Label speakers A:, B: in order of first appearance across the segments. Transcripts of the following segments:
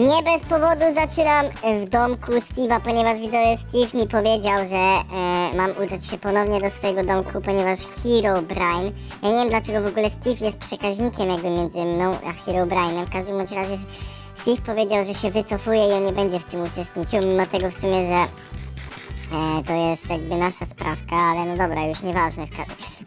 A: Nie bez powodu zaczynam w domku Steve'a, ponieważ widzowie Steve mi powiedział, że e, mam udać się ponownie do swojego domku, ponieważ Hero Brian, ja nie wiem dlaczego w ogóle Steve jest przekaźnikiem jakby między mną a Hero Brianem, w każdym razie Steve powiedział, że się wycofuje i on nie będzie w tym uczestniczył, mimo tego w sumie, że E, to jest jakby nasza sprawka, ale no dobra, już nieważne,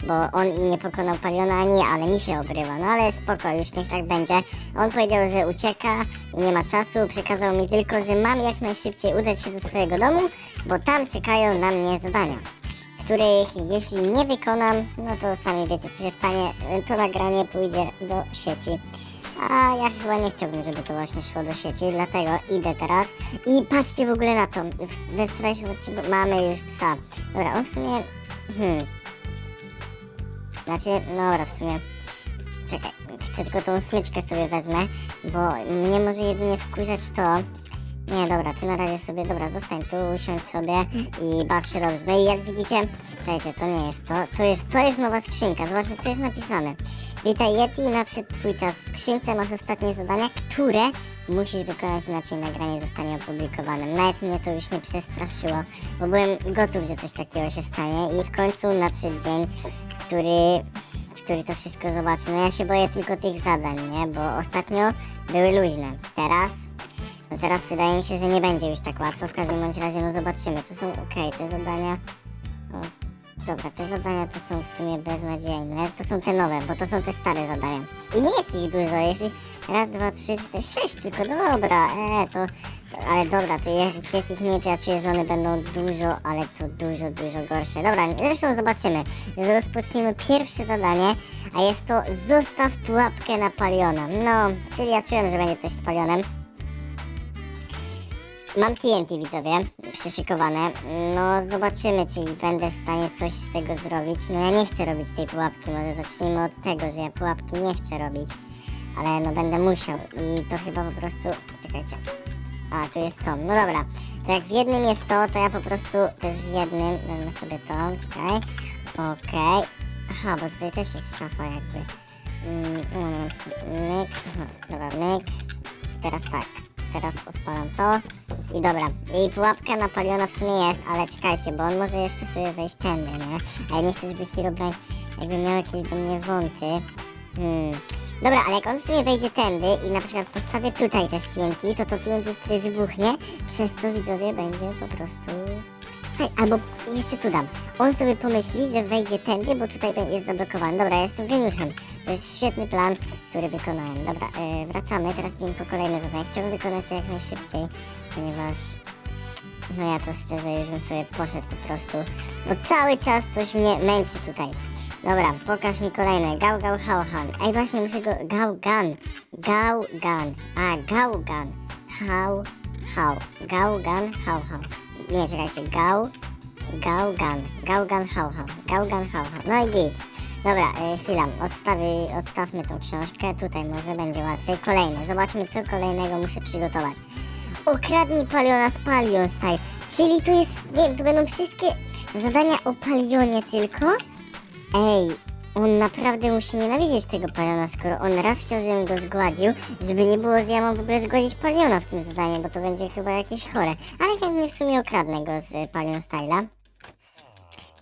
A: bo on i nie pokonał Paliona, ani ja, ale mi się obrywa, no ale spoko, już niech tak będzie. On powiedział, że ucieka i nie ma czasu, przekazał mi tylko, że mam jak najszybciej udać się do swojego domu, bo tam czekają na mnie zadania, których jeśli nie wykonam, no to sami wiecie co się stanie, to nagranie pójdzie do sieci. A ja chyba nie chciałbym, żeby to właśnie szło do sieci, dlatego idę teraz. I patrzcie w ogóle na to. We wczorajszym odcinku mamy już psa. Dobra, on w sumie. Hmm. Znaczy, no dobra, w sumie. Czekaj, chcę tylko tą smyczkę sobie wezmę, bo mnie może jedynie wkurzać to. Nie, dobra, ty na razie sobie, dobra, zostań tu, usiądź sobie i baw się dobrze. No i jak widzicie, czekajcie, to nie jest to, to jest, to jest nowa skrzynka, zobaczmy co jest napisane. Witaj Yeti, nadszedł twój czas. W skrzynce masz ostatnie zadania, które musisz wykonać, inaczej nagranie zostanie opublikowane. Nawet mnie to już nie przestraszyło, bo byłem gotów, że coś takiego się stanie i w końcu nadszedł dzień, który który to wszystko zobaczy. No ja się boję tylko tych zadań, nie? Bo ostatnio były luźne. Teraz, teraz wydaje mi się, że nie będzie już tak łatwo. W każdym bądź razie, no zobaczymy. To są, okej, te zadania... O, dobra, te zadania to są w sumie beznadziejne. To są te nowe, bo to są te stare zadania. I nie jest ich dużo, jest ich raz, dwa, trzy, cztery, sześć tylko, dobra, e, to, to, ale dobra, to jak jest ich mniej, to ja czuję, że one będą dużo, ale to dużo, dużo gorsze. Dobra, zresztą zobaczymy. Rozpoczniemy pierwsze zadanie, a jest to zostaw pułapkę na paliona. No, czyli ja czułem, że będzie coś z palionem. Mam TNT widzowie, przyszykowane. No zobaczymy, czy będę w stanie coś z tego zrobić. No ja nie chcę robić tej pułapki, może zacznijmy od tego, że ja pułapki nie chcę robić. Ale no będę musiał i to chyba po prostu... Czekajcie. A, tu jest to. No dobra. To jak w jednym jest to, to ja po prostu też w jednym wezmę sobie to. Czekaj. Okej. Aha, bo tutaj też jest szafa jakby. Mm, mm, myk. Aha, dobra, myk. Teraz tak. Teraz odpalam to. I dobra. I pułapka napaliona w sumie jest, ale czekajcie, bo on może jeszcze sobie wejść tędy, nie? A ja nie chcę, żeby Herobrine jakby miał jakieś do mnie wąty. Hmm. Dobra, ale jak on sobie wejdzie tędy i na przykład postawię tutaj też TNT, to to TNT wtedy wybuchnie, przez co widzowie będzie po prostu... Hej, albo jeszcze tu dam. On sobie pomyśli, że wejdzie tędy, bo tutaj jest zablokowany. Dobra, ja jestem geniuszem. To jest świetny plan, który wykonałem. Dobra, e, wracamy. Teraz idziemy po kolejne zadanie. Chciałbym wykonać je jak najszybciej, ponieważ... No ja to szczerze już bym sobie poszedł po prostu, bo cały czas coś mnie męczy tutaj. Dobra, pokaż mi kolejne. Gał, gał, hał, han. Ej, właśnie muszę go... Gał, gan. Gał, gan. A, gał, gan. Hał, hał. Gał, gan, hał, hał. Nie, czekajcie. Gał, gał, gan. Gał, gan, hał, hał. Gał, gan, hał, hał. No i git. Dobra, e, chwila. Odstawi, odstawmy tą książkę. Tutaj może będzie łatwiej. Kolejne. Zobaczmy, co kolejnego muszę przygotować. Ukradnij paliona z Palion Style. Czyli tu jest, nie tu będą wszystkie zadania o palionie tylko? Ej, on naprawdę musi nienawidzieć tego paliona, skoro on raz chciał, żebym go zgładził, żeby nie było, że ja mam w ogóle zgładzić paliona w tym zadaniu, bo to będzie chyba jakieś chore. Ale chętnie w sumie okradnę go z Palion Styla.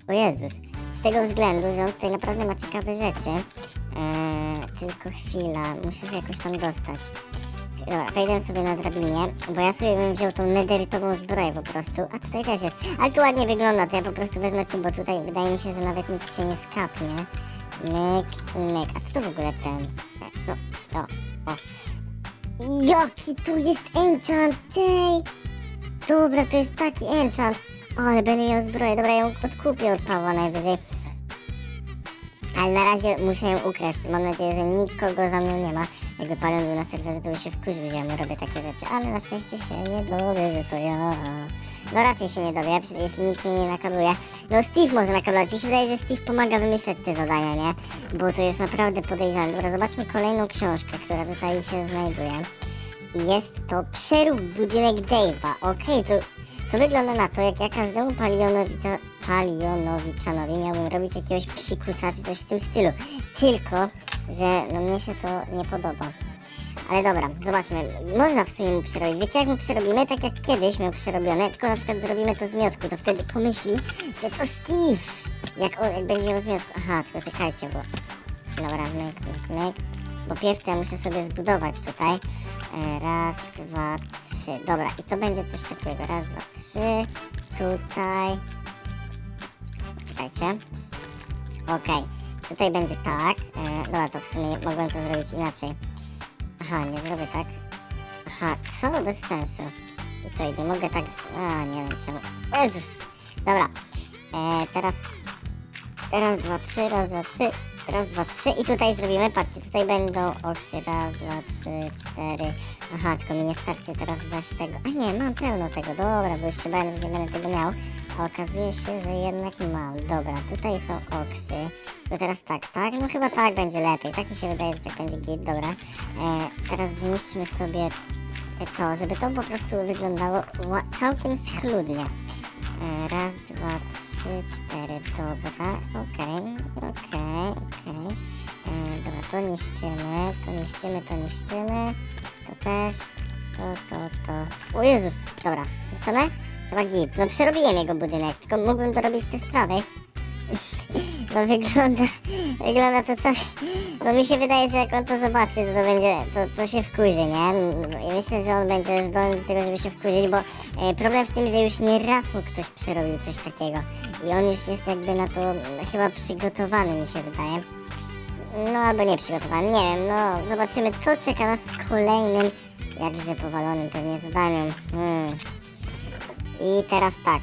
A: O Jezus. Z tego względu, że on tutaj naprawdę ma ciekawe rzeczy. Eee, tylko chwila, muszę się jakoś tam dostać. Dobra, wejdę sobie na drabinie, bo ja sobie bym wziął tą nederytową zbroję po prostu, a tutaj też jest. Ale tu ładnie wygląda, to ja po prostu wezmę tu, bo tutaj wydaje mi się, że nawet nikt się nie skapnie. Myk i myk. A co to w ogóle ten? No, to, o. Jaki tu jest enchant, tej! Dobra, to jest taki enchant. O, ale będę miał zbroję. Dobra, ją odkupię od Pawła najwyżej. Ale na razie muszę ją ukraść. Mam nadzieję, że nikogo za mną nie ma. Jakby pan był na serwerze, to by się wkurzył, że ja robię takie rzeczy. Ale na szczęście się nie dowie, że to ja. No raczej się nie dowie, jeśli nikt mnie nie nakabluje. No Steve może nakablować. Mi się wydaje, że Steve pomaga wymyślać te zadania, nie? Bo to jest naprawdę podejrzane. Dobra, zobaczmy kolejną książkę, która tutaj się znajduje. Jest to Przerób budynek Dave'a. Okej, to, to wygląda na to, jak ja każdemu palionowicza, palionowiczanowi miałbym robić jakiegoś psikusa czy coś w tym stylu. Tylko, że no mnie się to nie podoba. Ale dobra, zobaczmy. Można w sumie mu przerobić. Wiecie jak mu przerobimy? Tak jak kiedyś miał przerobione, tylko na przykład zrobimy to z miotku, to wtedy pomyśli, że to Steve. Jak, on, jak będzie miał z miotku. Aha, tylko czekajcie, bo... Dobra, myk, myk, myk. Bo pierw to ja muszę sobie zbudować tutaj. E, Raz, dwa, trzy. Dobra, i to będzie coś takiego. Raz, dwa, trzy. Tutaj. Czekajcie. Okej. Tutaj będzie tak. E, dobra, to w sumie mogłem to zrobić inaczej. Aha, nie zrobię tak. Aha, co? Bez sensu. I co, i nie mogę tak... A, nie wiem czemu. Jezus! Dobra. E, teraz... Raz, dwa, trzy, raz, dwa, trzy. Raz, dwa, trzy i tutaj zrobimy, patrzcie, tutaj będą oksy, raz, dwa, trzy, cztery. Aha, tylko mi nie starczy teraz zaś tego. A nie, mam pełno tego, dobra, bo już się bałem, że nie będę tego miał. A okazuje się, że jednak mam. Dobra, tutaj są oksy. To teraz tak, tak? No chyba tak będzie lepiej. Tak mi się wydaje, że tak będzie git, dobra. E, teraz zniszczmy sobie to, żeby to po prostu wyglądało całkiem schludnie. Raz, dwa, trzy, cztery, dobra, okej, okej, okej. E, Dobra, to niszczymy, to niszczymy, to niszczymy, to też, to, to, to. O Jezus, dobra, zniszczone? Chyba git, no przerobiłem jego budynek, tylko mógłbym dorobić te sprawy. No wygląda, wygląda to co, no mi się wydaje, że jak on to zobaczy, to, to będzie, to, to się wkurzy, nie? I myślę, że on będzie zdolny do tego, żeby się wkurzyć, bo e, problem w tym, że już nie raz mu ktoś przerobił coś takiego i on już jest jakby na to chyba przygotowany, mi się wydaje. No albo nie przygotowany, nie wiem, no zobaczymy co czeka nas w kolejnym, jakże powalonym pewnie zadaniu. Hmm. I teraz tak.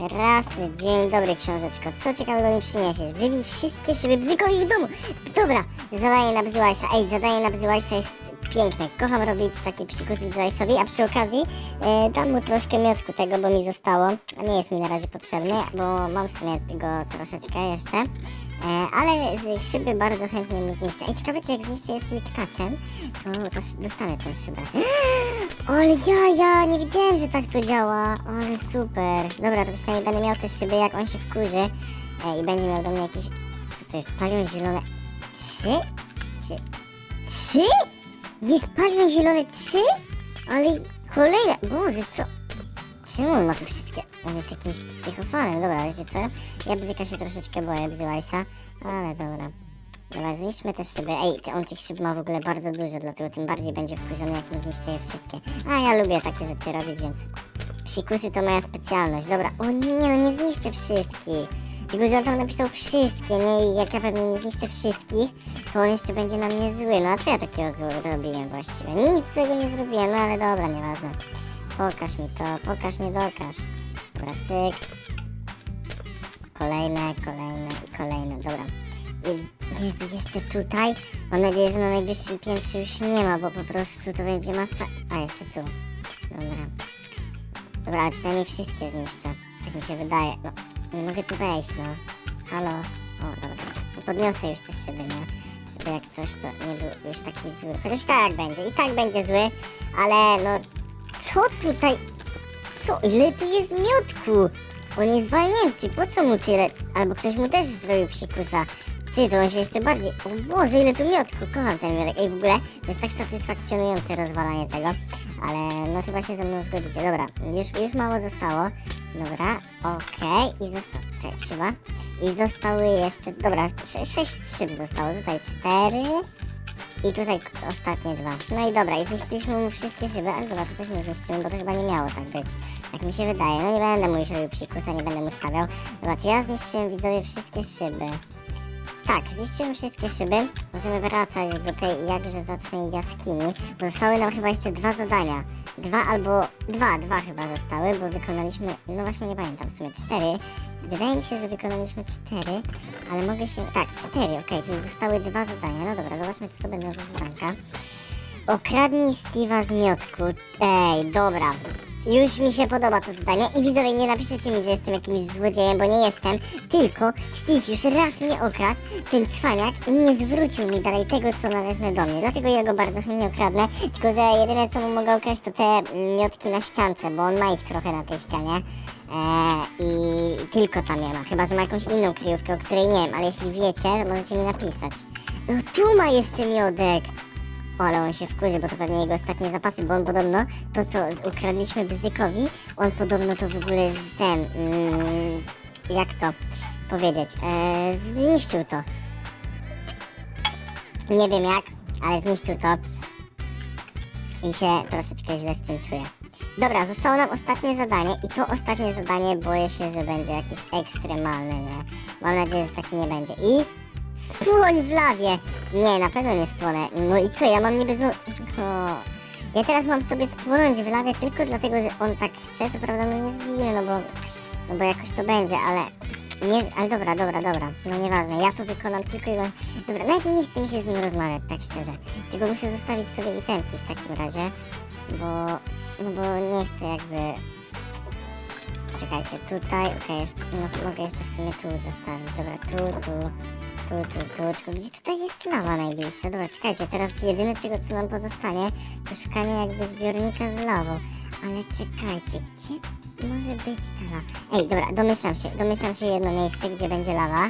A: Raz, dzień dobry książeczko. Co ciekawego mi przyniesiesz? Wybij wszystkie szyby bzykowi w domu. Dobra, zadanie na Bzyłajsa. Ej, zadanie na jest piękne. Kocham robić takie psikusy Bzyłajsowi, a przy okazji e, dam mu troszkę miotku tego, bo mi zostało. Nie jest mi na razie potrzebny, bo mam w sumie tego troszeczkę jeszcze. E, ale z szyby bardzo chętnie mu zniszczę. Ej, ciekawe, czy jak zniszczę je sliktaczem, to, to dostanę tą szybę. Ale ja, ja nie wiedziałem, że tak to działa. Ale super. Dobra, to przynajmniej będę miał te szyby, jak on się wkurzy e, i będzie miał do mnie jakieś... Co to jest? Palion zielone... Trzy? Trzy? Trzy? Jest palion zielone trzy? Ale kolejne... Boże, co... Czemu on ma tu wszystkie? On jest jakimś psychofanem. Dobra, wiecie co? Ja bzyka się troszeczkę boję, bzyłajsa. Ale dobra. Dobra, zniszczmy te szyby. Ej, on tych szyb ma w ogóle bardzo dużo, dlatego tym bardziej będzie wkurzony, jak mu zniszczy je wszystkie. A ja lubię takie rzeczy robić, więc... Psikusy to moja specjalność. Dobra, o nie, no nie zniszczę wszystkich. Tylko, że on tam napisał wszystkie, nie? I jak ja pewnie nie zniszczę wszystkich, to on jeszcze będzie na mnie zły. No a co ja takiego zrobiłem właściwie? Nic złego nie zrobiłem, no ale dobra, nieważne. Pokaż mi to, pokaż, nie dokaż. Dobra, cyk. Kolejne, kolejne i kolejne, dobra. Jezu, jeszcze tutaj? Mam nadzieję, że na najwyższym piętrze już nie ma, bo po prostu to będzie masa... A, jeszcze tu. Dobra. Dobra, ale przynajmniej wszystkie zniszczę. Tak mi się wydaje. No, nie mogę tu wejść, no. Halo? O, dobra. No podniosę już te szyby, no. Żeby jak coś, to nie był już taki zły. Chociaż tak będzie, i tak będzie zły, ale no... Co tutaj? Co? Ile tu jest miotku? On jest walnięty, po co mu tyle? Albo ktoś mu też zrobił psikusa. Ty, to on się jeszcze bardziej... O Boże, ile tu miotku, kocham ten miodek. Ej, w ogóle to jest tak satysfakcjonujące rozwalanie tego. Ale no chyba się ze mną zgodzicie. Dobra, już, już mało zostało. Dobra, okej. I został... Czekaj, szyba. I zostały jeszcze... Dobra, sze sześć szyb zostało. Tutaj cztery. I tutaj ostatnie dwa. No i dobra, i zniszczyliśmy mu wszystkie szyby, ale dobra, to też nie zniszczymy, bo to chyba nie miało tak być. Tak mi się wydaje. No nie będę mu już robił psikusa, nie będę mu stawiał. Zobaczcie, ja zniszczyłem widzowie wszystkie szyby. Tak, zniszczyłem wszystkie szyby. Możemy wracać do tej jakże zacnej jaskini. Bo zostały nam chyba jeszcze dwa zadania. Dwa albo... Dwa, dwa chyba zostały, bo wykonaliśmy... No właśnie nie pamiętam, w sumie cztery. Wydaje mi się, że wykonaliśmy cztery, ale mogę się... Tak, cztery, okej, czyli zostały dwa zadania. No dobra, zobaczmy, co to będą za zadanka. Okradnij Steve'a z miotku. Ej, dobra. Już mi się podoba to zadanie i widzowie, nie napiszecie mi, że jestem jakimś złodziejem, bo nie jestem, tylko Steve już raz mnie okradł, ten cwaniak, i nie zwrócił mi dalej tego, co należne do mnie, dlatego ja go bardzo chętnie okradnę, tylko że jedyne, co mu mogę ukraść, to te miotki na ściance, bo on ma ich trochę na tej ścianie eee, i tylko tam je ma, chyba, że ma jakąś inną kryjówkę, o której nie wiem, ale jeśli wiecie, możecie mi napisać. No tu ma jeszcze miodek! Ale on się wkurzy, bo to pewnie jego ostatnie zapasy, bo on podobno to, co ukradliśmy Bzykowi, on podobno to w ogóle z ten, mm, jak to powiedzieć, e, zniszczył to. Nie wiem jak, ale zniszczył to i się troszeczkę źle z tym czuję. Dobra, zostało nam ostatnie zadanie i to ostatnie zadanie boję się, że będzie jakieś ekstremalne, nie? Mam nadzieję, że taki nie będzie. I spłoń w lawie! Nie, na pewno nie spłonę. No i co, ja mam niby znowu... O. Ja teraz mam sobie spłonąć w lawie tylko dlatego, że on tak chce, co prawda no nie zginę, no bo... No bo jakoś to będzie, ale... Nie, ale dobra, dobra, dobra. No nieważne, ja to wykonam tylko i... Dobra, nawet nie chce mi się z nim rozmawiać, tak szczerze. Tylko muszę zostawić sobie itemki w takim razie, bo... No bo nie chcę jakby... Czekajcie, tutaj, okej, jeszcze, no, mogę jeszcze w sumie tu zostawić. Dobra, tu, tu, tu, tu, tu, gdzie tutaj jest lawa najbliższa? Dobra, czekajcie, teraz jedyne czego co nam pozostanie, to szukanie jakby zbiornika z lawą. Ale czekajcie, gdzie może być ta lawa? Ej, dobra, domyślam się, domyślam się jedno miejsce, gdzie będzie lawa.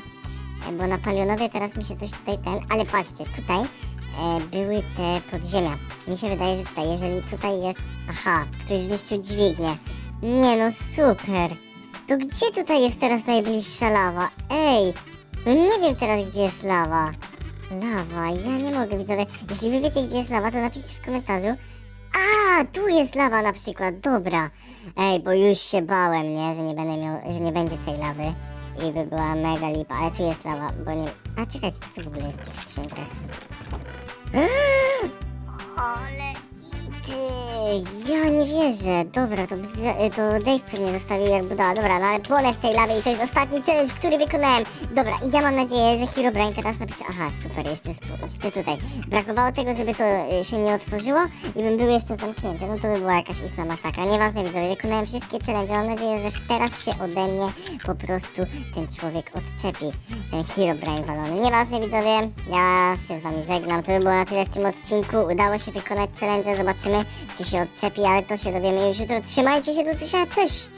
A: E, Bo na palionowie teraz mi się coś tutaj ten, ale patrzcie, tutaj e, były te podziemia. Mi się wydaje, że tutaj, jeżeli tutaj jest... Aha, ktoś zniszczył dźwignię. Nie no, super. To gdzie tutaj jest teraz najbliższa lawa? Ej, nie wiem teraz, gdzie jest lawa. Lawa, ja nie mogę, widzowie. Jeśli wy wiecie, gdzie jest lawa, to napiszcie w komentarzu. A, tu jest lawa na przykład, dobra. Ej, bo już się bałem, nie, że nie będę miał, że nie będzie tej lawy. I by była mega lipa, ale tu jest lawa, bo nie... A czekajcie, co to w ogóle jest w tych skrzynkach? Ale ty, ja nie wierzę. Dobra, to, to Dave pewnie zostawił jak buda. Dobra, no ale płonę w tej lawie i to jest ostatni challenge, który wykonałem. Dobra, i ja mam nadzieję, że Herobrine teraz napisze... Aha, super, jeszcze, sp- tutaj. Brakowało tego, żeby to y, się nie otworzyło i bym był jeszcze zamknięty. No to by była jakaś istna masakra. Nieważne widzowie, wykonałem wszystkie challenge. Mam nadzieję, że teraz się ode mnie po prostu ten człowiek odczepi. Ten Herobrine walony. Nieważne widzowie, ja się z wami żegnam. To by było na tyle w tym odcinku. Udało się wykonać challenge. Zobaczymy, czy się odczepi, ale to się dowiemy już jutro. Trzymajcie się, do usłyszenia. Cześć!